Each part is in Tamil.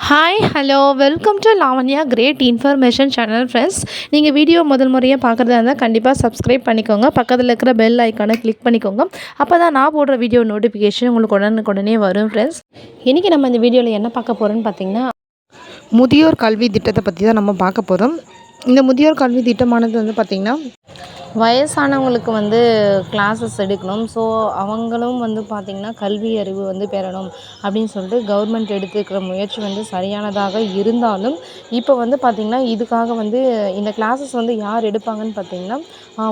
Hi hello welcome to Lavanya great information channel friends நீங்கள் வீடியோ முதல் முறையாக பார்க்குறதா இருந்தால் கண்டிப்பாக சப்ஸ்கிரைப் பண்ணிக்கோங்க. பக்கத்தில் இருக்கிற பெல் ஐக்கானை கிளிக் பண்ணிக்கோங்க. அப்போ தான் நான் போடுற வீடியோ நோட்டிஃபிகேஷன் உங்களுக்கு உடனுக்குடனே வரும் ஃப்ரெண்ட்ஸ் இன்றைக்கி நம்ம இந்த வீடியோவில் என்ன பார்க்க போகிறோன்னு பார்த்தீங்கன்னா முதியோர் கல்வி திட்டத்தை பற்றி தான் நம்ம பார்க்க போகிறோம் இந்த முதியோர் கல்வி திட்டமானது வந்து பார்த்திங்கன்னா வயசானவங்களுக்கு வந்து கிளாஸஸ் எடுக்கணும். ஸோ அவங்களும் வந்து பார்த்திங்கன்னா கல்வி அறிவு வந்து பெறணும் அப்படின்னு சொல்லிட்டு கவர்மெண்ட் எடுத்துக்கிற முயற்சி வந்து சரியானதாக இருந்தாலும் இப்போ வந்து பார்த்திங்கன்னா இதுக்காக வந்து இந்த கிளாஸஸ் வந்து யார் எடுப்பாங்கன்னு பார்த்திங்கன்னா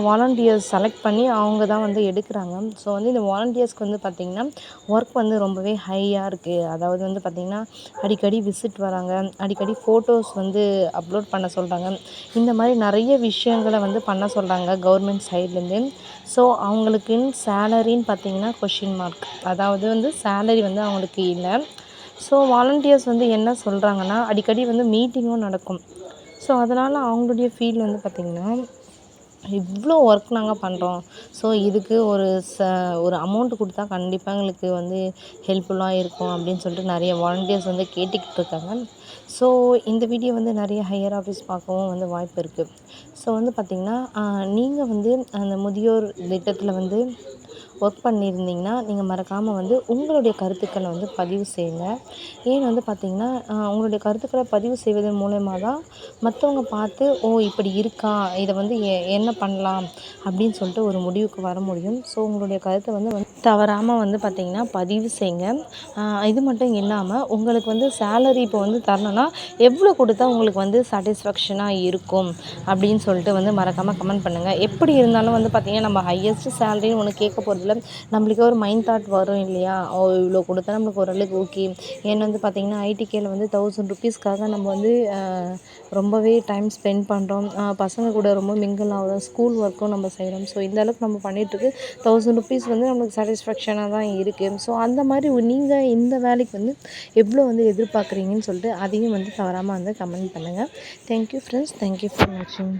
வாலண்டியர்ஸ் செலக்ட் பண்ணி அவங்க தான் வந்து எடுக்கிறாங்க. ஸோ வந்து இந்த வாலண்டியர்ஸ்க்கு வந்து பார்த்திங்கன்னா ஒர்க் வந்து ரொம்பவே ஹையாக இருக்குது அதாவது வந்து பார்த்திங்கன்னா அடிக்கடி விசிட் வராங்க. அடிக்கடி ஃபோட்டோஸ் வந்து அப்லோட் பண்ண சொல்கிறாங்க இந்த மாதிரி நிறைய விஷயங்களை வந்து பண்ண சொல்கிறாங்க கவர்மெண்ட் சைட்லேருந்து ஸோ அவங்களுக்குன்னு சேலரின்னு பார்த்தீங்கன்னா கொஷின் மார்க் அதாவது வந்து சேலரி வந்து அவங்களுக்கு இல்லை. ஸோ வாலண்டியர்ஸ் வந்து என்ன சொல்கிறாங்கன்னா அடிக்கடி வந்து மீட்டிங்கும் நடக்கும். ஸோ அதனால் அவங்களுடைய ஃபீல் வந்து பார்த்திங்கன்னா இவ்வளோ ஒர்க் நாங்கள் பண்ணுறோம் ஸோ இதுக்கு ஒரு ச ஒரு அமௌண்ட் கொடுத்தா கண்டிப்பாக எங்களுக்கு வந்து ஹெல்ப்ஃபுல்லாக இருக்கும் அப்படின்னு சொல்லிட்டு நிறைய வாலண்டியர்ஸ் வந்து கேட்டுக்கிட்டு இருக்காங்க. ஸோ இந்த வீடியோ வந்து நிறைய ஹையர் ஆஃபீஸ் பார்க்கவும் வந்து வாய்ப்பு இருக்குது ஸோ வந்து பார்த்திங்கன்னா நீங்கள் வந்து அந்த முதியோர் திட்டத்தில் வந்து ஒர்க் பண்ணியிருந்தீங்கன்னா நீங்கள் மறக்காமல் வந்து உங்களுடைய கருத்துக்களை வந்து பதிவு செய்யுங்க. ஏன்னு வந்து பார்த்திங்கன்னா உங்களுடைய கருத்துக்களை பதிவு செய்வதன் மூலயமா தான் மற்றவங்க பார்த்து ஓ இப்படி இருக்கா? இதை வந்து என்ன பண்ணலாம்? அப்படின்னு சொல்லிட்டு ஒரு முடிவுக்கு வர முடியும். ஸோ உங்களுடைய கருத்தை வந்து வந்து தவறாமல் வந்து பார்த்திங்கன்னா பதிவு செய்யுங்க இது மட்டும் இல்லாமல் உங்களுக்கு வந்து சேலரி இப்போ வந்து தரணும்னா எவ்வளோ கொடுத்தா உங்களுக்கு வந்து சாட்டிஸ்ஃபேக்ஷனாக இருக்கும் அப்படின்னு சொல்லிட்டு வந்து மறக்காமல் கமெண்ட் பண்ணுங்கள் எப்படி இருந்தாலும் வந்து பார்த்திங்கன்னா நம்ம ஹையஸ்ட் சேலரின்னு ஒன்று கேட்க போகிறதுல நம்மளுக்கே ஒரு மைண்ட் தாட் வரும் இல்லையா? ஓ இவ்வளோ கொடுத்தா நம்மளுக்கு ஓரளவுக்கு ஓகே ஏன்னு வந்து பார்த்திங்கன்னா ஐடிகேல வந்து தௌசண்ட் ருப்பீஸ்க்காக நம்ம வந்து ரொம்பவே டைம் ஸ்பெண்ட் பண்ணுறோம் பசங்க கூட ரொம்ப மிங்கிள் ஆகிறோம் ஸ்கூல் ஒர்க்கும் நம்ம செய்கிறோம் ஸோ இந்த அளவுக்கு நம்ம பண்ணிகிட்ருக்கு தௌசண்ட் ருப்பீஸ் வந்து நம்மளுக்கு சாட்டிஸ்ஃபேக்ஷனாக தான் இருக்குது ஸோ அந்த மாதிரி நீங்கள் இந்த வேலைக்கு வந்து எவ்வளோ வந்து எதிர்பார்க்குறீங்கன்னு சொல்லிட்டு அதையும் வந்து தவறாமல் வந்து கமெண்ட் பண்ணுங்கள் தேங்க்யூ ஃப்ரெண்ட்ஸ் தேங்க்யூ ஃபார் வாட்சிங்